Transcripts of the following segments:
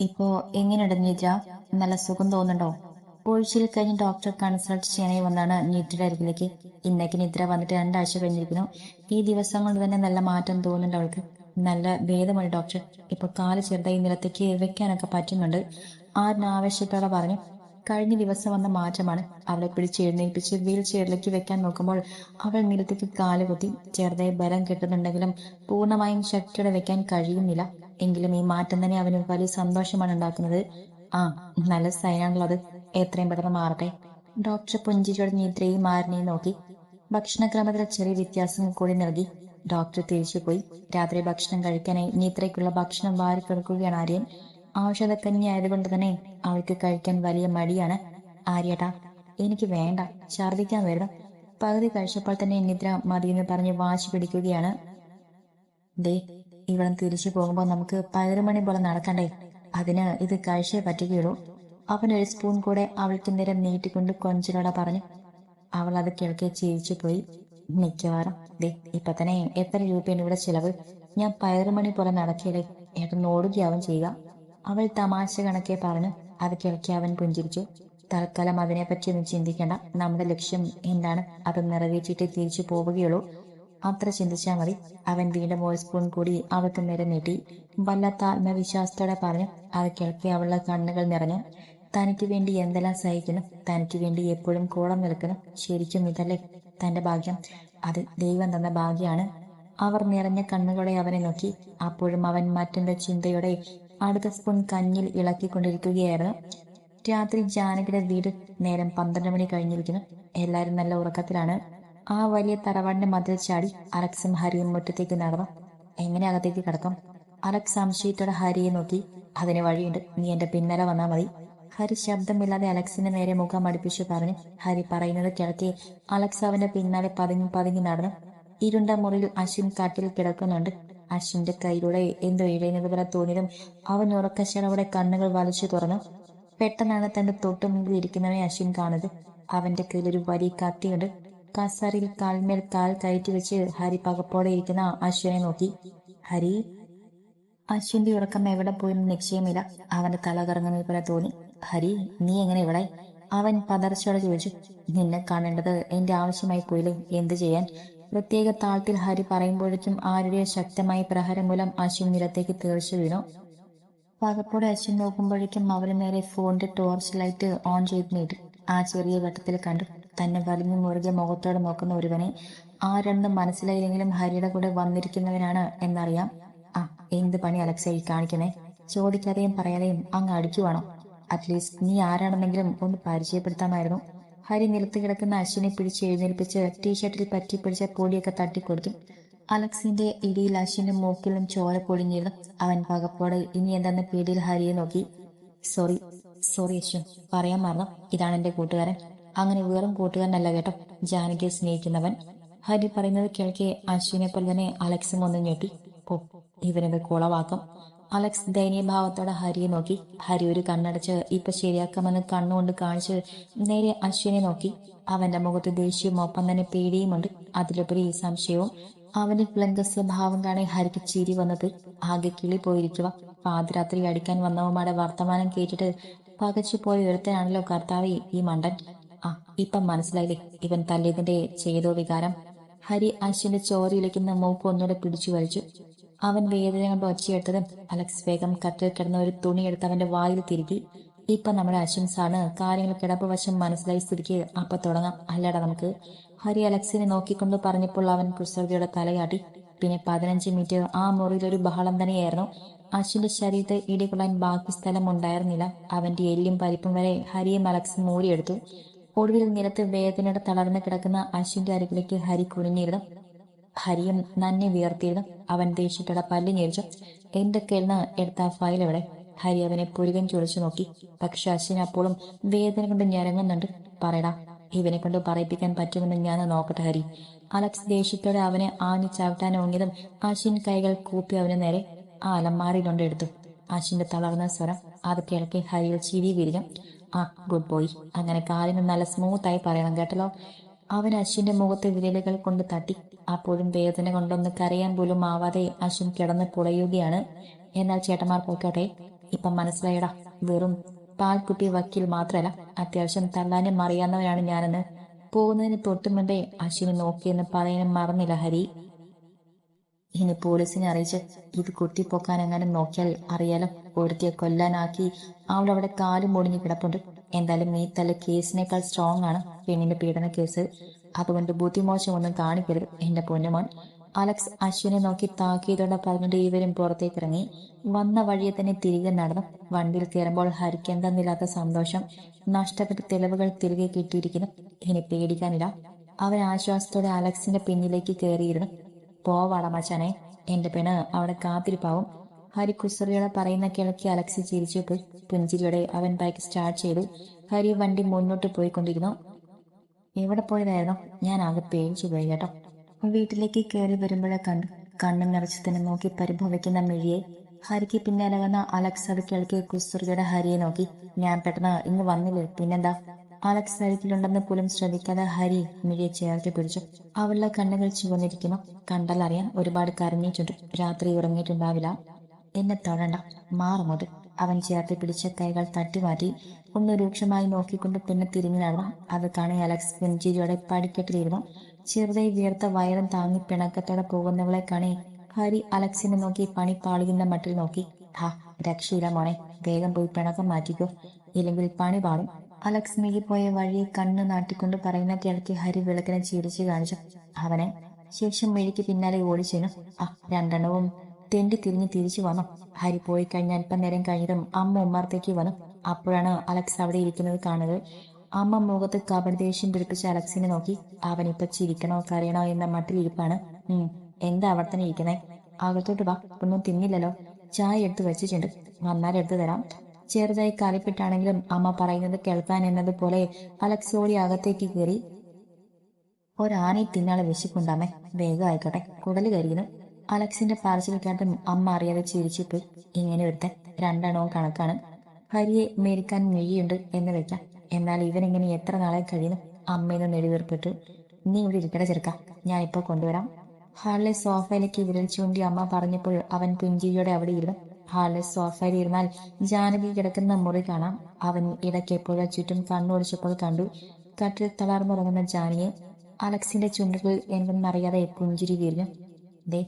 ഇപ്പോ എങ്ങനെയുണ്ട് നീജ നല്ല സുഖം തോന്നുന്നുണ്ടോ? ഒഴിച്ചിൽ കഴിഞ്ഞ് ഡോക്ടർ കൺസൾട്ട് ചെയ്യാനായി വന്നാണ് നീറ്റിന്റെ അരികിലേക്ക്. ഇന്നേക്ക് നിദ്ര വന്നിട്ട് രണ്ടാഴ്ച കഴിഞ്ഞിരിക്കുന്നു. ഈ ദിവസം കൊണ്ട് തന്നെ നല്ല മാറ്റം തോന്നുന്നുണ്ട് അവൾക്ക്. നല്ല ഭേദമാണ് ഡോക്ടർ. ഇപ്പൊ കാൽ ചെറുതായി നിലത്തേക്ക് വെക്കാനൊക്കെ പറ്റുന്നുണ്ട്. ആരിന് ആവേശത്തോടെ പറഞ്ഞു. കഴിഞ്ഞ ദിവസം വന്ന മാറ്റമാണ്. അവളെ പിടിച്ച് എഴുന്നേൽപ്പിച്ച് വീൽ ചെയറിലേക്ക് വെക്കാൻ നോക്കുമ്പോൾ അവൾ നിലത്തേക്ക് കാൽ കുത്തി ചെറുതായി ബലം കിട്ടുന്നുണ്ടെങ്കിലും പൂർണമായും ശക്തിയോടെ വെക്കാൻ കഴിയുന്നില്ല. എങ്കിലും ഈ മാറ്റം തന്നെ അവന് വലിയ സന്തോഷമാണ് ഉണ്ടാക്കുന്നത്. ആ നല്ല സൈനാണല്ലോ അത്. എത്രയും പെട്ടെന്ന് മാറട്ടെ. ഡോക്ടർ പുഞ്ചിരിയോട് നിദ്രയും മാറിനെയും നോക്കി. ഭക്ഷണക്രമത്തിലെ ചെറിയ വ്യത്യാസം കൂടി നൽകി. ഡോക്ടർ തിരിച്ചുപോയി രാത്രി ഭക്ഷണം കഴിക്കാനായി നിദ്രയ്ക്കുള്ള ഭക്ഷണം വാരി കൊടുക്കുകയാണ് ആര്യൻ. ഔഷധക്കന്നി ആയതുകൊണ്ട് തന്നെ അവൾക്ക് കഴിക്കാൻ വലിയ മടിയാണ്. ആര്യേട്ടാ എനിക്ക് വേണ്ട. ഛർദിക്കാൻ വരണം പകുതി കഴിച്ചപ്പോൾ തന്നെ നിദ്ര മതിയെന്ന് പറഞ്ഞ് വാശി പിടിക്കുകയാണ്. ദേ ഇവിടെ തിരിച്ചു പോകുമ്പോൾ നമുക്ക് പതിനൊരു പോലെ നടക്കണ്ടേ? അതിന് ഇത് കഴിച്ചേ പറ്റുകയുള്ളൂ. അവൻ ഒരു സ്പൂൺ കൂടെ അവൾക്ക് നേരം നീട്ടിക്കൊണ്ട് കൊഞ്ചിലോടെ പറഞ്ഞു. അവൾ അത് കിഴക്കെ ചിരിച്ചു പോയി. മിക്കവാറും ദേ ഇപ്പൊ തന്നെ എത്ര രൂപയാണ് ഇവിടെ ചിലവ്? ഞാൻ പയറുമണി പോലെ നടക്കിയത് ഏട്ടൻ ഓടുകയാവും ചെയ്യുക. അവൾ തമാശ കണക്കെ പറഞ്ഞു. അത് കിഴക്കെ അവൻ പുഞ്ചിരിച്ചു. തൽക്കാലം അതിനെപ്പറ്റി ഒന്നും ചിന്തിക്കേണ്ട. നമ്മുടെ ലക്ഷ്യം എന്താണ്? അത് നിറവേറ്റിയിട്ട് തിരിച്ചു പോവുകയുള്ളൂ. അത്ര ചിന്തിച്ചാൽ മതി. അവൻ വീണ്ടും ഒരു സ്പൂൺ കൂടി അവൾക്ക് നേരെ നീട്ടി. വല്ലാത്ത ആത്മവിശ്വാസത്തോടെ പറഞ്ഞു അത് കേൾക്കെ അവളുടെ കണ്ണുകൾ നിറഞ്ഞു. തനിക്ക് വേണ്ടി എന്തെല്ലാം സഹിക്കണം തനിക്ക് വേണ്ടി എപ്പോഴും കൂടെ നിൽക്കുന്നു ശരിക്കും ഇതല്ലേ തന്റെ ഭാഗ്യം? അത് ദൈവം തന്ന ഭാഗ്യമാണ് അവർ നിറഞ്ഞ കണ്ണുകളെ അവനെ നോക്കി. അപ്പോഴും അവൻ മറ്റെന്തോ ചിന്തയോടെ അടുത്ത സ്പൂൺ കഞ്ഞിൽ ഇളക്കിക്കൊണ്ടിരിക്കുകയായിരുന്നു. രാത്രി ജാനകിയുടെ വീട് നേരം പന്ത്രണ്ട് മണി കഴിഞ്ഞിരിക്കുന്നു. എല്ലാവരും നല്ല ഉറക്കത്തിലാണ്. ആ വലിയ തറവാടിന്റെ മതിൽ ചാടി അലക്സും ഹരിയും മുറ്റത്തേക്ക് നടന്നു. എങ്ങനെ അകത്തേക്ക് കടക്കും? അലക്സ് സംശയത്തോടെ ഹരിയെ നോക്കി. അതിന് വഴിയുണ്ട്. നീ എന്റെ പിന്നല വന്നാൽ മതി. ഹരി ശബ്ദമില്ലാതെ അലക്സിന്റെ നേരെ മുഖം അടുപ്പിച്ചു പറഞ്ഞു ഹരി പറയുന്നത് കിടത്തി അലക്സ് അവന്റെ പിന്നാലെ പതുങ്ങി പതുങ്ങി നടന്നു. ഇരുണ്ട മുറിയിൽ അശ്വിൻ കാട്ടിൽ കിടക്കുന്നുണ്ട്. അശ്വിന്റെ കയ്യിലൂടെ എന്തോ ഇഴയുന്നത് പോലെ തോന്നിയതും അവൻ ഉറക്കശടവിടെ കണ്ണുകൾ വലിച്ചു തുറന്നു. പെട്ടെന്നാണ് തന്റെ തൊട്ടു മുമ്പിൽ ഇരിക്കുന്നവനെ അശ്വിൻ കാണുന്നത്. അവന്റെ കയ്യിൽ ഒരു വലിയ കത്തിയുണ്ട്. കസറിൽ കാൽമേൽ കാൽ കയറ്റി വെച്ച് ഹരി പകപ്പോടെ ഇരിക്കുന്ന അശ്വിനെ നോക്കി. ഹരി അശ്വിന്റെ ഉറക്കം എവിടെ പോയെന്ന് നിശ്ചയമില്ല. അവന്റെ തല കറങ്ങുന്നത് പോലെ തോന്നി. ഹരി നീ എങ്ങനെ ഇവിടെ? അവൻ പതർച്ചയോടെ ചോദിച്ചു. നിന്നെ കാണേണ്ടത് എന്റെ ആവശ്യമായി പോയില്ലേ എന്തു ചെയ്യാൻ? പ്രത്യേക താളത്തിൽ ഹരി പറയുമ്പോഴേക്കും ആരുടെ ശക്തമായ പ്രഹരം മൂലം അശ്വിൻ നിരത്തേക്ക് തീർച്ചു വീണു. പകപ്പോടെ അശ്വിൻ നോക്കുമ്പോഴേക്കും അവന് നേരെ ഫോണിന്റെ ടോർച്ച് ലൈറ്റ് ഓൺ ചെയ്ത് നീട്ടി. ആ ചെറിയ വെട്ടത്തിൽ കണ്ടു. തന്നെ വലിഞ്ഞു മുറുകെ മുഖത്തോടെ നോക്കുന്ന ഒരുവനെ ആരെന്ന് മനസ്സിലായില്ലെങ്കിലും ഹരിയുടെ കൂടെ വന്നിരിക്കുന്നവനാണ് എന്നറിയാം. ആ എന്ത് പണി അലക്സയിൽ കാണിക്കണേ ചോദിക്കാതെയും പറയാതെയും അങ്ങ് അടിക്കുവാണോ? അറ്റ്ലീസ്റ്റ് നീ ആരാണെന്നെങ്കിലും ഒന്ന് പരിചയപ്പെടുത്താമായിരുന്നു. ഹരി നിലത്ത് കിടക്കുന്ന അശ്വിനെ പിടിച്ച് എഴുന്നേൽപ്പിച്ച് ടീഷർട്ടിൽ പറ്റി പിടിച്ച പൊടിയൊക്കെ തട്ടിക്കൊടുത്തു. അലക്സിന്റെ ഇടിയിൽ അശ്വിന്റെ മൂക്കിലും ചോര പൊടിഞ്ഞിരുന്നു അവൻ പകപ്പോടെ ഇനി എന്തെന്ന പേടിയിൽ ഹരിയെ നോക്കി. Sorry sorry Ashwin. പറയാൻ മറന്നു. ഇതാണ് എന്റെ കൂട്ടുകാരൻ. അങ്ങനെ വെറും കൂട്ടുകാരനല്ല കേട്ടോ. ജാനകിയെ സ്നേഹിക്കുന്നവൻ. ഹരി പറയുന്നത് കേൾക്കെ അശ്വിനെ പോലെ തന്നെ അലക്സും ഒന്ന് ഞെട്ടി. ഓ ഇവനത് കുളവാക്കും. അലക്സ് ദയനീയഭാവത്തോടെ ഹരിയെ നോക്കി. ഹരി ഒരു കണ്ണടച്ച് ഇപ്പൊ ശരിയാക്കാമെന്ന് കണ്ണുകൊണ്ട് കാണിച്ച് നേരെ അശ്വിനെ നോക്കി. അവന്റെ മുഖത്ത് ദേഷ്യവും ഒപ്പം തന്നെ പേടിയുമുണ്ട് അതിലുപരി സംശയവും. അവന്റെ പ്ലങ്ക സ്വഭാവം കാണി ഹരിക്ക് ചിരി വന്നത്. ആകെ കിളി പോയിരിക്കുക. പാതിരാത്രി അടിക്കാൻ വന്നവന്മാരുടെ വർത്തമാനം കേട്ടിട്ട് പകച്ചു പോയ ഒരുത്തനാണല്ലോ കർത്താവ് ഈ മണ്ടൻ. ഇപ്പം മനസ്സിലായില്ലേ? ഇവൻ തല്ലിയതിന്റെ ചെയ്തോ വികാരം? ഹരി അശ്വിന്റെ ചോരയിലേക്കുന്ന മൂക്ക് ഒന്നുകൂടെ പിടിച്ചു വലിച്ചു. അവൻ വേദന കൊണ്ട് ഒച്ചയെടുത്തതും അലക്സ് വേഗം കട്ടിൽ കിടന്ന ഒരു തുണി എടുത്ത് അവന്റെ വായിൽ തിരുകി ഇപ്പൊ നമ്മുടെ അശ്വിൻ സാണ് കാര്യങ്ങൾ കിടപ്പ് വശം മനസ്സിലായി സ്ഥിതിക്ക് അപ്പൊ തുടങ്ങാം. അല്ലടാ നമുക്ക്. ഹരി അലക്സിനെ നോക്കിക്കൊണ്ട് പറഞ്ഞപ്പോൾ അവൻ കുസൃതിയുടെ തലയാട്ടി. പിന്നെ പതിനഞ്ച് മിനിറ്റ് ആ മുറിയിൽ ഒരു ബഹളം തന്നെയായിരുന്നു. അശ്വിന്റെ ശരീരത്തെ ഇടികൊള്ളാൻ ബാക്കി സ്ഥലം ഉണ്ടായിരുന്നില്ല. അവന്റെ എല്ലും പരിപ്പും വരെ ഹരിയും അലക്സും മൂടിയെടുത്തു. ഒടുവിൽ നിലത്ത് വേദനയുടെ തളർന്നു കിടക്കുന്ന അശ്വിന്റെ അരികിലേക്ക് ഹരി കുനിഞ്ഞിരുന്നു. ഹരിയും നന്നെ വിയർത്തിയിരുന്നു. അവൻ ദേഷ്യത്തോടെ പല്ലി ഞെരിച്ചു. എന്തൊക്കെയെന്ന് എടുത്ത ഫയൽ എവിടെ ഹരി അവനെ പുരുകൻ ചൊളിച്ചു നോക്കി. പക്ഷെ അശ്വിൻ അപ്പോഴും വേദന കൊണ്ട് ഞരങ്ങുന്നുണ്ട്. പറയടാ ഇവനെ കൊണ്ട് പറയിപ്പിക്കാൻ പറ്റുമെന്ന് ഞാൻ നോക്കട്ടെ ഹരി. അലക്സ് ദേഷ്യത്തോടെ അവനെ ആഞ്ഞു ചവിട്ടാൻ ഓങ്ങിയതും അശ്വിൻ കൈകൾ കൂപ്പി അവന് നേരെ ആ അലമാറിയിലുണ്ട് എടുത്തു. അശ്വിന്റെ തളർന്ന സ്വരം അത് കിഴക്കെ ഹരിയിൽ ചിരി വിരിഞ്ഞു. ആ ഗുഡ് ബോയ് അങ്ങനെ കാലിന് നല്ല സ്മൂത്തായി പറയണം കേട്ടല്ലോ. അവൻ അശ്വിന്റെ മുഖത്തെ വിരലുകൾ കൊണ്ട് തട്ടി. അപ്പോഴും വേദന കൊണ്ടൊന്ന് കരയാൻ പോലും ആവാതെ അശ്വിൻ കിടന്ന് പുളയുകയാണ്. എന്നാൽ ചേട്ടന്മാർ പോയിക്കോട്ടെ. ഇപ്പം മനസ്സിലായടാ വെറും പാൽക്കുട്ടി വക്കീൽ മാത്രമല്ല അത്യാവശ്യം തള്ളാനും അറിയാവുന്നവനാണ് ഞാനെന്ന്. പോകുന്നതിന് തൊട്ടുമുണ്ടേ അശ്വിനി നോക്കിയെന്ന് പറയാനും മറന്നില്ല ഹരി. ഇനി പോലീസിനെ അറിയിച്ച് ഇത് കുത്തിപ്പൊക്കാൻ എങ്ങാനും നോക്കിയാൽ അറിയാലോ. ഒരുത്തിയെ കൊല്ലാനാക്കി അവൾ അവിടെ കാലും മുടിഞ്ഞു കിടപ്പുണ്ട്. എന്തായാലും ഈ തല കേസിനേക്കാൾ സ്ട്രോങ് ആണ് പെണ്ണിന്റെ പീഡന കേസ്. അതുകൊണ്ട് ബുദ്ധിമോശമൊന്നും കാണിക്കരുത് എന്റെ പൊന്നുമോൻ. അലക്സ് അശ്വിനെ നോക്കി താക്കിയതോടെ പറഞ്ഞിട്ട് ഇവരും പുറത്തേക്ക് ഇറങ്ങി വന്ന വഴിയെ തന്നെ തിരികെ നടന്നു. വണ്ടിയിൽ കയറുമ്പോൾ ഹരിക്ക് എന്തെന്നില്ലാത്ത സന്തോഷം. നഷ്ടപ്പെട്ട തെളിവുകൾ തിരികെ കിട്ടിയിരിക്കുന്നു. ഇനി പേടിക്കാനില്ല. അവൻ ആശ്വാസത്തോടെ അലക്സിന്റെ പിന്നിലേക്ക് കയറിയിരുന്നു. പോവാടാ മച്ചാനെ. എന്റെ പെണ് അവിടെ കാത്തിരിപ്പാവും. ഹരി കുസൃതിയോടെ പറയുന്ന കിളക്കി അലക്സി ചിരിച്ചു പുഞ്ചിരിയോടെ അവൻ ബൈക്ക് സ്റ്റാർട്ട് ചെയ്തു. ഹരി വണ്ടി മുന്നോട്ട് പോയിക്കൊണ്ടിരുന്നു. എവിടെ പോയതായിരുന്നു? ഞാൻ ആകെ പേടിച്ചു പോയി കേട്ടോ. വീട്ടിലേക്ക് കയറി വരുമ്പോഴേ കണ്ടു കണ്ണും നിറച്ച് തന്നെ നോക്കി പരിഭവിക്കുന്ന മിഴിയെ ഹരിക്ക് പിന്നാലെ വന്ന അലക്സ് അത് കിളക്കി കുസൃതിയുടെ ഹരിയെ നോക്കി. ഞാൻ പെട്ടെന്ന് ഇങ്ങ് വന്നില്ലേ? പിന്നെന്താ? അലക്സ് അരിക്കിലുണ്ടെന്ന് പോലും ശ്രദ്ധിക്കാതെ ഹരി മിഴിയെ ചേർത്ത് പിടിച്ചു. അവളുടെ കണ്ണുകൾ ചുവന്നിരിക്കുന്നു. കണ്ടാലറിയാം ഒരുപാട് കരഞ്ഞിട്ടുണ്ട്. രാത്രി ഉറങ്ങിയിട്ടുണ്ടാവില്ല. എന്നെ തൊടണ്ട മാറുമോട്ട് അവൻ ചേർത്ത് പിടിച്ച കൈകൾ തട്ടിമാറ്റി ഒന്ന് രൂക്ഷമായി നോക്കിക്കൊണ്ട് പിന്നെ തിരിഞ്ഞു നടന്നു അത് കാണി അലക്സ് പുഞ്ചിരിയോടെ പടിക്കെട്ടിലിരുന്നു. ചെറുതായി വീർത്ത വയറും താങ്ങി പിണക്കത്തോടെ പോകുന്നവളെ കാണി ഹരി അലക്സിനെ നോക്കി പണി പാളിയുന്ന മട്ടിൽ നോക്കി. ഹാ രക്ഷയില്ല മോനെ. വേഗം പോയി പിണക്കം മാറ്റിക്കോ. ഇല്ലെങ്കിൽ പണി പാടും അലക്സ് പോയ വഴിയെ കണ്ണു നാട്ടിക്കൊണ്ട് പറയുന്ന കിഴക്ക് ഹരി വിളക്കിനെ ചിരിച്ചു കാണിച്ചു. അവനെ. ശേഷം മിഴിക്ക് പിന്നാലെ ഓടിച്ചെന്നു ആ രണ്ടെണ്ണവും തെണ്ടി തിരിഞ്ഞ് തിരിച്ചു വന്നു. ഹരി പോയി കഴിഞ്ഞാൽ അല്പം നേരം കഴിഞ്ഞതും അമ്മ ഉമ്മാർത്തേക്ക് വന്നു. അപ്പോഴാണ് അലക്സ് അവിടെ ഇരിക്കുന്നത് കാണുന്നത്. അമ്മ മുഖത്ത് കപടദേഷ്യം പിടിപ്പിച്ച് അലക്സിനെ നോക്കി. അവൻ ഇപ്പൊ ചിരിക്കണോ കരയണോ എന്ന മട്ടിലിരിപ്പാണ് ഉം എന്താ അവിടെ തന്നെ ഇരിക്കണേ അകത്തോട്ട് വാ ഒന്നും തിന്നില്ലല്ലോ. ചായ എടുത്ത് വെച്ചിട്ടുണ്ട്. വന്നാൽ എടുത്തു തരാം. ചെറുതായി കാലിപ്പിട്ടാണെങ്കിലും അമ്മ പറയുന്നത് കേൾക്കാൻ എന്നതുപോലെ ഓടി അകത്തേക്ക് കയറി. ഒരാനയെ തിന്നാളെ വിശപ്പുണ്ടാമേ വേഗം ആയിക്കോട്ടെ. കുടൽ കരിയുന്നു. അലക്സിന്റെ പാർസൽ കേട്ടും അമ്മ അറിയാതെ ചിരിച്ചിട്ട് ഇങ്ങനെ ഒരുത്തൻ രണ്ടെണ്ണവും കണക്കാണ്. ഹരിയെ മേരിക്കാൻ നെയ്യുണ്ട് എന്ന് വെക്കാം. എന്നാൽ ഇവനിങ്ങനെ എത്ര നാളെ കഴിയുന്നു? അമ്മയെന്ന് നെടുവീർപ്പിട്ട് നീ ഇവിടെ ഇരിക്കട ചെറുക്ക ഞാൻ ഇപ്പോൾ കൊണ്ടുവരാം. ഹാളിലെ സോഫയിലേക്ക് വിരൽ ചൂണ്ടി അമ്മ പറഞ്ഞപ്പോൾ അവൻ പുഞ്ചിരിയോടെ അവിടെ ഇരുന്നു. ഹാളിലെ സോഫയിൽ ഇരുന്നാൽ ജാനകി കിടക്കുന്ന മുറി കാണാം. അവൻ ഇടയ്ക്ക് എപ്പോഴും ചുറ്റും കണ്ണോടിച്ചപ്പോൾ കണ്ടു. കട്ടിൽ തളർന്നുറങ്ങുന്ന ജാനിയെ അലക്സിന്റെ ചുണ്ടുകൾ എന്തെന്നറിയാതെ പുഞ്ചിരി വീർന്നു ദേ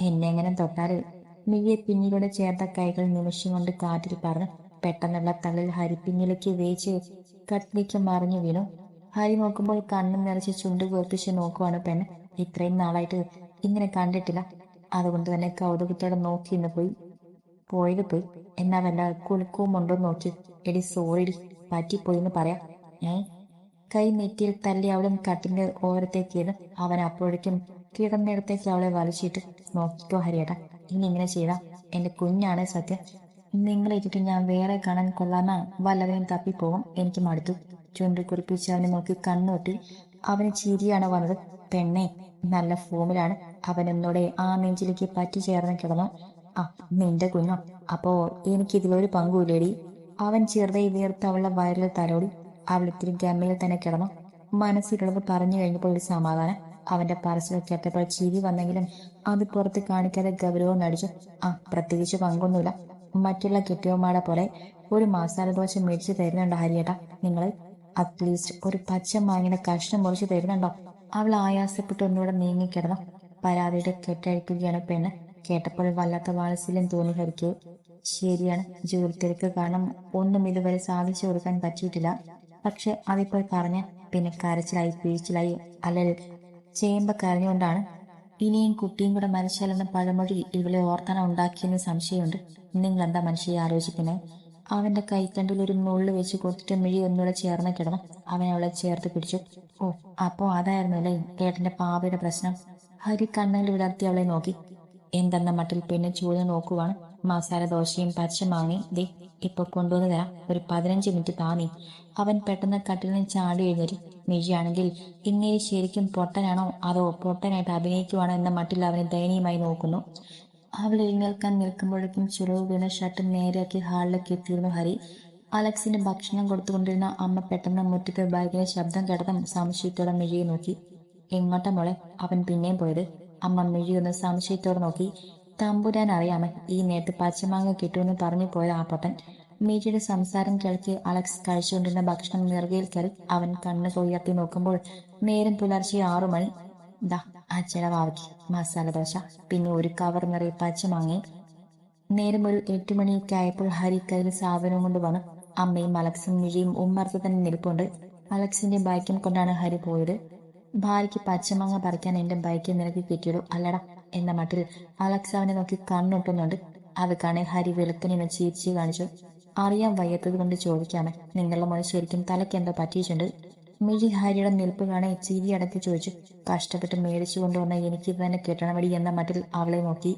എന്നെ തൊട്ടാൽ മിയെ പിന്നിലൂടെ ചേർത്ത കൈകൾ നിമിഷം കൊണ്ട് കാറ്റിൽ പറഞ്ഞു പെട്ടെന്നുള്ള തള്ളിൽ ഹരിപ്പിന്നിലേക്ക് വേച്ച് കട്ടിലേക്ക് മറിഞ്ഞു വീണു. ഹരി നോക്കുമ്പോൾ കണ്ണും നിറച്ച് ചുണ്ട് കോർപ്പിച്ച് നോക്കുവാണ് പെണ്ണ്. ഇത്രയും നാളായിട്ട് ഇങ്ങനെ കണ്ടിട്ടില്ല. അതുകൊണ്ട് തന്നെ കൗതുകത്തോടെ നോക്കി ഇന്ന് പോയി. പോയത് പോയി. എന്നാ വല്ല കുലുക്കവും ഉണ്ടോ നോക്കി. എടി സോറി പറ്റിപ്പോയി എന്ന് പറയാ. ഏ? കൈ നെറ്റിയിൽ തല്ലി അവളും കട്ടിന്റെ ഓരത്തേക്ക് അവൻ അപ്പോഴേക്കും കിടന്നിടത്തേക്ക് അവളെ വലിച്ചിട്ട് നോക്കിക്കോ ഹരിയേട്ടാ. ഇനി ഇങ്ങനെ ചെയ്താ എന്റെ കുഞ്ഞാണ് സത്യം. നിങ്ങളിട്ടിട്ട് ഞാൻ വേറെ കാണാൻ കൊള്ളാന്ന വല്ലവനും തപ്പിപ്പോകും എനിക്ക് മടുത്തു. ചുണ്ടി കുറിപ്പിച്ച് അവനെ നോക്കി കണ്ണുകൊട്ടി അവന് ചിരിയാണ് വന്നത്. പെണ്ണെ നല്ല ഫോമിലാണ്. അവൻ എന്നോടെ ആ നെഞ്ചിലേക്ക് പറ്റി ചേർന്ന് കിടന്നു. ആ നിന്റെ കുഞ്ഞോ? അപ്പോ എനിക്ക് ഇതിലൊരു പങ്കുമില്ലേടി? അവൻ ചെറുതായി വീർത്ത് അവളുടെ വയറിൽ തലോടി. അവൾ ഇത്തിരി ഗമ്മയിൽ തന്നെ കിടന്നു. മനസ്സിലുള്ളത് പറഞ്ഞു കഴിഞ്ഞപ്പോൾ ഒരു സമാധാനം. അവന്റെ പരസ്യം കേട്ടപ്പോൾ ചിരി വന്നെങ്കിലും അത് പുറത്ത് കാണിക്കാതെ ഗൗരവം നടിച്ചു. ആ പ്രത്യേകിച്ച് പങ്കൊന്നുമില്ല. മറ്റുള്ള കെട്ടിയവന്മാരെ പോലെ ഒരു മസാല ദോശ മേടിച്ച് തരുന്നുണ്ടോ ഹരിയേട്ടാ? നിങ്ങൾ അറ്റ്ലീസ്റ്റ് ഒരു പച്ച മാങ്ങിന്റെ കഷ്ണം മുറിച്ച് തരുന്നുണ്ടോ? അവൾ ആയാസപ്പെട്ട് ഒന്നുകൂടെ നീങ്ങിക്കിടന്നു പരാതിയുടെ കെട്ടഴിക്കുകയാണ് പെണ്ണ്. കേട്ടപ്പോൾ വല്ലാത്ത വാത്സല്യം തോന്നി ഹരിക്ക്. ശരിയാണ് ജോലി തിരക്ക് കാരണം ഒന്നും ഇതുവരെ സാധിച്ചു കൊടുക്കാൻ പറ്റിയിട്ടില്ല. പക്ഷെ അതിപ്പോൾ പറഞ്ഞ പിന്നെ കരച്ചിലായി പിഴിച്ചിലായി അല്ലെങ്കിൽ ചേമ്പ കരഞ്ഞുകൊണ്ടാണ് ഇനിയും കുട്ടിയും കൂടെ മരിച്ചാലെന്ന പഴമൊഴി ഇവളെ ഓർത്തന ഉണ്ടാക്കിയെന്ന് സംശയമുണ്ട്. നിങ്ങൾ എന്താ മനുഷ്യയെ ആലോചിക്കുന്നത് അവന്റെ കൈത്തണ്ടിൽ ഒരു നുള്ളു വെച്ച് കൊടുത്തിട്ട് മിഴി ഒന്നുകൂടെ ചേർന്ന് കിടന്നു. അവൻ അവളെ ചേർത്ത് പിടിച്ചു. ഓ അപ്പോ അതായിരുന്നു അല്ലേ ഏട്ടന്റെ പാവയുടെ പ്രശ്നം? ഹരി കണ്ണുകൾ വിടർത്തി അവളെ നോക്കി. എന്തെന്ന മട്ടിൽ പിന്നെ ചൂട് നോക്കുവാണ്. മസാല ദോശയും പച്ച വാങ്ങി ദേ ഇപ്പൊ കൊണ്ടുവന്ന് തരാം. ഒരു പതിനഞ്ച് മിനിറ്റ് താന്നി. അവൻ പെട്ടെന്ന് കട്ടിൽ നിന്ന് ചാടി എഴുന്നേരി മിഴിയാണെങ്കിൽ ഇങ്ങനെ ശരിക്കും പൊട്ടനാണോ? അതോ പൊട്ടനായിട്ട് അഭിനയിക്കുവാണോ എന്ന മട്ടിൽ അവനെ ദയനീയമായി നോക്കുന്നു. അവൾ എഴുന്നേൽക്കാൻ നിൽക്കുമ്പോഴേക്കും ചുരവ് വീണ ഷർട്ട് നേരെയാക്കി ഹാളിലേക്ക് എത്തിയിരുന്നു ഹരി. അലക്സിന് ഭക്ഷണം കൊടുത്തുകൊണ്ടിരുന്ന അമ്മ പെട്ടെന്ന് മുറ്റത്തെ ബാഗിലെ ശബ്ദം കേട്ടതും സംശയത്തോടെ മിഴിയെ നോക്കി. എങ്ങോട്ടാ മോളെ? അവൻ പിന്നെയും പോയത്. അമ്മ മിഴിയൊന്ന് സംശയത്തോടെ നോക്കി. തമ്പുരാൻ അറിയാമേ. ഈ നേരത്ത് പച്ചമാങ്ങ കിട്ടുമെന്ന് പറഞ്ഞു പോയ ആ പൊട്ടൻ മീറ്റയുടെ സംസാരം കേൾക്കി അലക്സ് കഴിച്ചുകൊണ്ടിരുന്ന ഭക്ഷണം നിറകയിൽ കയറി അവൻ കണ്ണു ഉയർത്തി നോക്കുമ്പോൾ നേരം പുലർച്ചെ ആറു മണി. ദാ അച്ചട മസാല ദോശ പിന്നെ ഒരു കവർ നിറയെ പച്ചമാങ്ങയും. നേരം ഒരു എട്ട് മണിയൊക്കെ ആയപ്പോൾ ഹരി കയ്യിൽ സാധനവും കൊണ്ട് വന്നു. അമ്മയും അലക്സും മിഴിയും ഉമ്മർത്ത് തന്നെ നിൽപ്പുണ്ട്. അലക്സിന്റെ ബൈക്കും കൊണ്ടാണ് ഹരി പോയത്. ഭാര്യയ്ക്ക് പച്ചമാങ്ങ പറിക്കാൻ എന്റെ ബൈക്ക് നിനക്ക് കിട്ടിയുള്ളൂ അല്ലടാ എന്ന മട്ടിൽ അലക്സ് അവനെ നോക്കി കണ്ണൊട്ടുന്നുണ്ട്. അത് കാണെ ഹരി വെളുപ്പിനെ ചിരിച്ചു കാണിച്ചു. അറിയാൻ വയ്യാത്തത് കൊണ്ട് ചോദിക്കാമേ. നിങ്ങളുടെ മോനെ ശരിക്കും തലയ്ക്ക് എന്തോ പറ്റിയിട്ടുണ്ട്. മിഴി ഹരിയുടെ നിൽപ്പ് കാണെ ചിരി അടക്കി ചോദിച്ചു. കഷ്ടപ്പെട്ട് മേടിച്ചു കൊണ്ടുവന്ന എനിക്ക് തന്നെ കെട്ടണമടി എന്ന മട്ടിൽ അവളെ നോക്കി.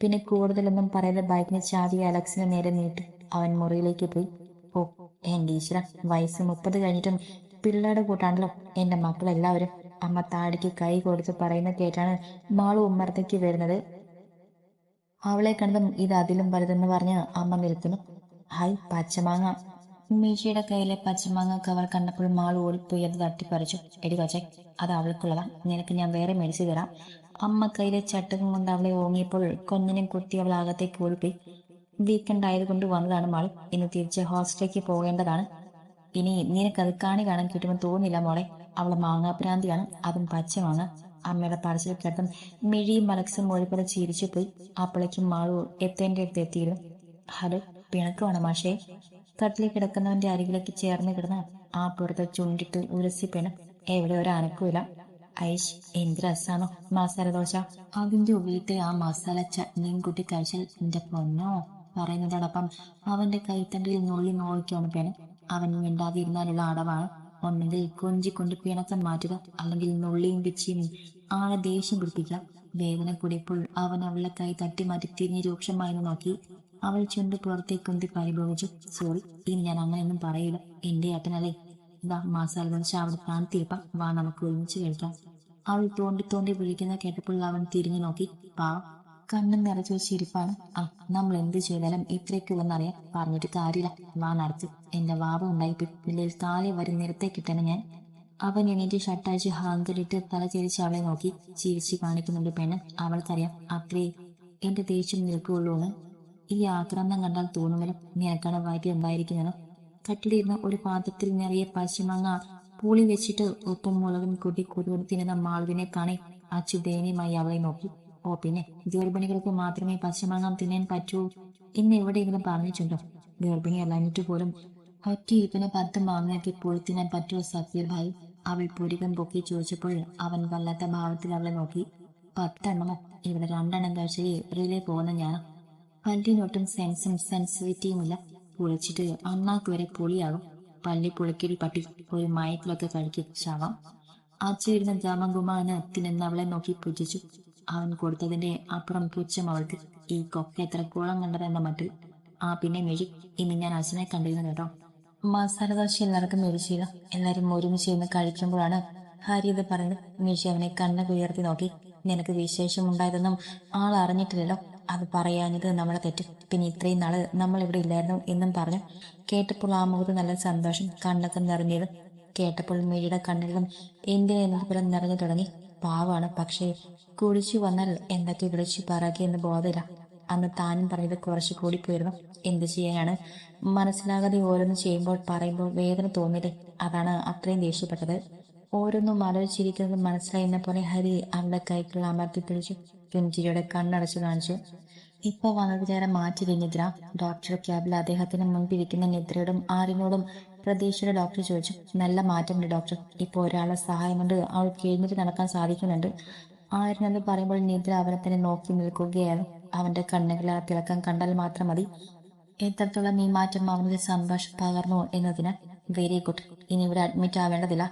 പിന്നെ കൂടുതലൊന്നും പറയാതെ ബൈക്കിന് ചാവി അലക്സിന് നേരെ നീട്ടി. അവൻ മുറിയിലേക്ക് പോയി. ഓ എന്റെ ഈശ്വര വയസ്സ് മുപ്പത് കഴിഞ്ഞിട്ടും പിള്ളേരുടെ കൂട്ടാണല്ലോ. എന്റെ മക്കളെല്ലാവരും അമ്മ താടിക്ക് കൈ കൊടുത്ത് പറയുന്ന കേട്ടാണ് മാളു ഉമ്മറത്തേക്ക് വരുന്നത്. അവളെ കണ്ടതും ഇത് അതിലും വലുതെന്ന് പറഞ്ഞ് അമ്മ നിൽക്കുന്നു. ഹായ് പച്ചമാങ്ങ. മീശയുടെ കയ്യിലെ പച്ചമാങ്ങ കവർ കണ്ടപ്പോൾ മാളു ഓടിപ്പോയി അത് തട്ടിപ്പറിച്ചു. എടി കൊച്ചെ അത് അവൾക്കുള്ളതാ. നിനക്ക് ഞാൻ വേറെ മേടിച്ചു തരാം. അമ്മ കയ്യിലെ ചട്ടകം കൊണ്ട് അവളെ ഓങ്ങിയപ്പോൾ കൊന്നിനും കുത്തി അവൾ അകത്തേക്ക് ഓടിപ്പോയി. വീക്കെൻഡ് ആയതുകൊണ്ട് വന്നതാണ് മാൾ ഇന്ന് തിരിച്ച് ഹോസ്റ്റലേക്ക് പോകേണ്ടതാണ്. ഇനി നിനക്കത് കാണി കാണാൻ കിട്ടുമെന്ന് തോന്നില്ല മോളെ. അവളെ മാങ്ങാപ്രാന്തിയാണ്. അതും പച്ചമാണ് അമ്മയുടെ പറച്ചിൽ കേട്ടും മിഴിയും മലക്സും ഒരുപോലെ ചിരിച്ചു പോയി. അപ്പോഴേക്കും മാളു എത്തേന്റെ അടുത്ത് എത്തിയിരുന്നു. ഹലോ പിണക്കുവാണ് മാഷേ? കട്ടിലിൽ കിടക്കുന്നവന്റെ അരികിലേക്ക് ചേർന്ന് കിടന്ന് ആ പുറത്തെ ചുണ്ടിട്ട് ഉരസി പിണം. എവിടെ ഒരു അനക്കുമില്ല ഐഷ് എന്ത് രസാണോ മസാല ദോശ. അതിന്റെ ഉള്ളിലത്തെ ആ മസാല ചട്നിയും കൂട്ടി കഴിച്ചാൽ എന്റെ പൊന്നോ പറയുന്നതോടൊപ്പം അവന്റെ കൈത്തണ്ടിയിൽ നുള്ളി നോക്കിയാണ് പിണം. അവൻ മിണ്ടാതിരുന്നാലുള്ള അടവാണ്. ഒന്നെങ്കിൽ കൊഞ്ചിക്കൊണ്ട് പിണക്കം മാറ്റുക അല്ലെങ്കിൽ നുള്ളിയും പിച്ചിയും ആളെ ദേഷ്യം പിടിപ്പിക്കുക. വേദന കൂടിയപ്പോൾ അവൻ അവളെ കൈ തട്ടി മാറ്റി തിരിഞ്ഞ് രൂക്ഷമായി നോക്കി അവൾ ചുണ്ട് പുറത്തേക്ക് കുന്തി പരിഭവിച്ചു സോറി ഇനി ഞാൻ അങ്ങനെയൊന്നും പറയില്ല. എന്റെ ഏട്ടനല്ലേ ഇതാ മസാല ദോശ അവിടെ താഴ്ത്തിയപ്പ വാ നമുക്ക് ഒരുമിച്ച് കഴിക്കാം അവൾ തോണ്ടി തോണ്ടി വിളിക്കുന്ന കേട്ടപ്പോൾ അവൻ തിരിഞ്ഞു നോക്കി. പാവം കണ്ണും നിറച്ചു ചിരിപ്പാണ്. ആ നമ്മൾ എന്ത് ചെയ്താലും ഇത്രയൊക്കെയുള്ളെന്നറിയാം പറഞ്ഞിട്ട് കാര്യമില്ല. വാ നടത്തി എന്റെ വാവ ഉണ്ടായി പിള്ളിൽ താഴെ നിരത്തെ കിട്ടണം ഞാൻ. അവൻ എണീറ്റ് ഷട്ടഴിച്ച് ഹാങ്കലിട്ട് തല ചെരിച്ച് അവളെ നോക്കി ചിരിച്ച് കാണിക്കുന്നുണ്ട് പെണ്ണ്. അവൾക്കറിയാം അത്രേ എന്റെ ദേഷ്യം നിൽക്കുകയുള്ളൂന്ന് ഈ ആക്രമണം കണ്ടാൽ തോന്നുമല്ലോ നിനക്കാണ് വൈകി ഉണ്ടായിരിക്കുന്നത് കട്ടിലിരുന്ന ഒരു പാത്രത്തിൽ നിറയെ പശുമാങ്ങ പൂളി വെച്ചിട്ട് ഉപ്പും മുളകും കൂട്ടി കൊതുകൊണ്ട് തിന്നുന്ന മാളുവിനെ കാണി അച്ചു ദയനീയമായി അവളെ നോക്കി. ഓ പിന്നെ ഗർഭിണികൾക്ക് മാത്രമേ പച്ചമാങ്ങാൻ തിന്നാൻ പറ്റൂ എന്ന് എവിടെയെങ്കിലും പറഞ്ഞിട്ടുണ്ടോ? ഗർഭിണി അല്ലാഞ്ഞിട്ട് പോലും ഒറ്റയിരിപ്പിന് പത്ത് മാങ്ങയൊക്കെ പോയി തിന്നാൻ പറ്റുമോ സഫീർ ഭായി? അവൾ പുരികം പൊക്കി ചോദിച്ചപ്പോൾ അവൻ വല്ലാത്ത ഭാവത്തിൽ അവളെ നോക്കി. പത്തെണ്ണമോ? ഇവിടെ രണ്ടെണ്ണം കഴിച്ചേ റിലേ പോകുന്ന ഞാൻ. പല്ലിനൊട്ടും സെൻസും സെൻസിറ്റിയുമില്ല പുളിച്ചിട്ട് അന്നാക്ക് വരെ പുളിയാകും. പല്ലി പുളിക്കിടി പട്ടി ഒരു മയത്തിലൊക്കെ കഴിക്കും. ശവം. അച്ഛയിരുന്ന ജാമകുമാന് തിന്നുന്ന അവളെ നോക്കി പുച്ഛിച്ചു അവൻ കൊടുത്തതിന്റെ അപ്പുറം പുച്ഛം അവൾക്ക് ഈ കൊക്ക എത്ര കോളം കണ്ടതെന്ന മട്ടിൽ. ആ പിന്നെ മെഴി ഇന്ന് ഞാൻ അച്ഛനെ കണ്ടിരുന്നു കേട്ടോ. മസാല ദോശ എല്ലാവർക്കും മേടിച്ചില്ല എല്ലാവരും ഒരുമിച്ച് ഇരുന്ന് കഴിക്കുമ്പോഴാണ് ഹാരി ഇത് പറഞ്ഞത് മീശ അവനെ കണ്ണൊക്കെ ഉയർത്തി നോക്കി. നിനക്ക് വിശേഷം ഉണ്ടായതെന്നും ആൾ അറിഞ്ഞിട്ടില്ലല്ലോ. അത് പറയാഞ്ഞത് നമ്മളെ തെറ്റ്. പിന്നെ ഇത്രയും നാൾ നമ്മൾ ഇവിടെ ഇല്ലായിരുന്നു എന്നും പറഞ്ഞു കേട്ടപ്പോൾ ആ മുഖത്ത് നല്ല സന്തോഷം കണ്ണൊക്കെ നിറഞ്ഞത് കേട്ടപ്പോൾ മിഴിയുടെ കണ്ണുകളും എന്തിനെന്നതുപോലെ നിറഞ്ഞു തുടങ്ങി. പാവാണ്. പക്ഷേ കുളിച്ചു വന്നാൽ എന്തൊക്കെ വിളിച്ചു പറകിയെന്ന് ബോധമില്ല. അന്ന് താനും പറഞ്ഞത് കുറച്ച് കൂടി പോയിരുന്നു. എന്ത് ചെയ്യാനാണ്? മനസ്സിലാകാതെ ഓരോന്ന് ചെയ്യുമ്പോൾ പറയുമ്പോൾ വേദന തോന്നില്ലേ? അതാണ് അത്രയും ദേഷ്യപ്പെട്ടത്. ഓരോന്നും ആലോചിച്ചിരിക്കുന്നത് മനസ്സിലായെന്ന പോലെ ഹരി അവളുടെ കൈക്കുള്ള അമർത്തി പിടിച്ചു. പുഞ്ചിരിയുടെ കണ്ണടച്ചു കാണിച്ചു. ഇപ്പൊ വന്നത് ചേരെ മാറ്റി നിദ്ര. ഡോക്ടർ ക്യാബിൽ അദ്ദേഹത്തിന് മുൻപിരിക്കുന്ന നിദ്രയോടും ആരിനോടും പ്രതീക്ഷയുടെ ഡോക്ടർ ചോദിച്ചു. നല്ല മാറ്റമുണ്ട് ഡോക്ടർ ഇപ്പൊ ഒരാളെ സഹായം കൊണ്ട് അവൾക്ക് എഴുന്നേറ്റ് നടക്കാൻ സാധിക്കുന്നുണ്ട്. ആരും എന്ന് പറയുമ്പോൾ നിദ്ര അവനെ തന്നെ നോക്കി നിൽക്കുകയാണ്. അവന്റെ കണ്ണുകളിൽ ആ തിളക്കം കണ്ടാൽ മാത്രം മതി. എത്രത്തോളം ഈ മാറ്റം അവനൊരു സന്തോഷം പകർന്നു എന്നതിന് വെരി ഗുഡ് ഇനി ഇവിടെ അഡ്മിറ്റ് ആവേണ്ടതില്ല.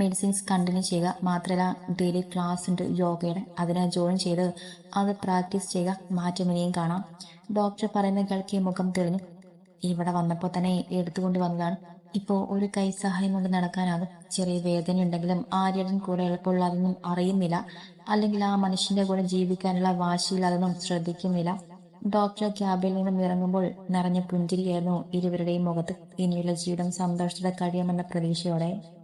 മെഡിസിൻസ് കണ്ടിന്യൂ ചെയ്യുക. മാത്രമല്ല ഡെയിലി ക്ലാസ് ഉണ്ട് യോഗയുടെ അതിനെ ജോയിൻ ചെയ്ത് അത് പ്രാക്ടീസ് ചെയ്യുക. മാറ്റം ഇനിയും കാണാം. ഡോക്ടർ പറയുന്ന കേൾക്കി മുഖം തെളിഞ്ഞു. ഇവിടെ വന്നപ്പോൾ തന്നെ എടുത്തുകൊണ്ട് വന്നതാണ്. ഇപ്പോ ഒരു കൈ സഹായം കൊണ്ട് നടക്കാനാകും. ചെറിയ വേദന ഉണ്ടെങ്കിലും ആര്യടൻ കൂടെ എളുപ്പമുള്ള അതൊന്നും അറിയുന്നില്ല. അല്ലെങ്കിൽ ആ മനുഷ്യന്റെ കൂടെ ജീവിക്കാനുള്ള വാശിയിൽ അതൊന്നും ശ്രദ്ധിക്കുന്നില്ല. ഡോക്ടർ ക്യാബിൽ നിന്നും ഇറങ്ങുമ്പോൾ നിറഞ്ഞ പുഞ്ചിരിയായിരുന്നു ഇരുവരുടെയും മുഖത്ത്. ഇനിയുള്ള ജീവിതം സന്തോഷത്തോടെ കഴിയുമെന്ന പ്രതീക്ഷയോടെ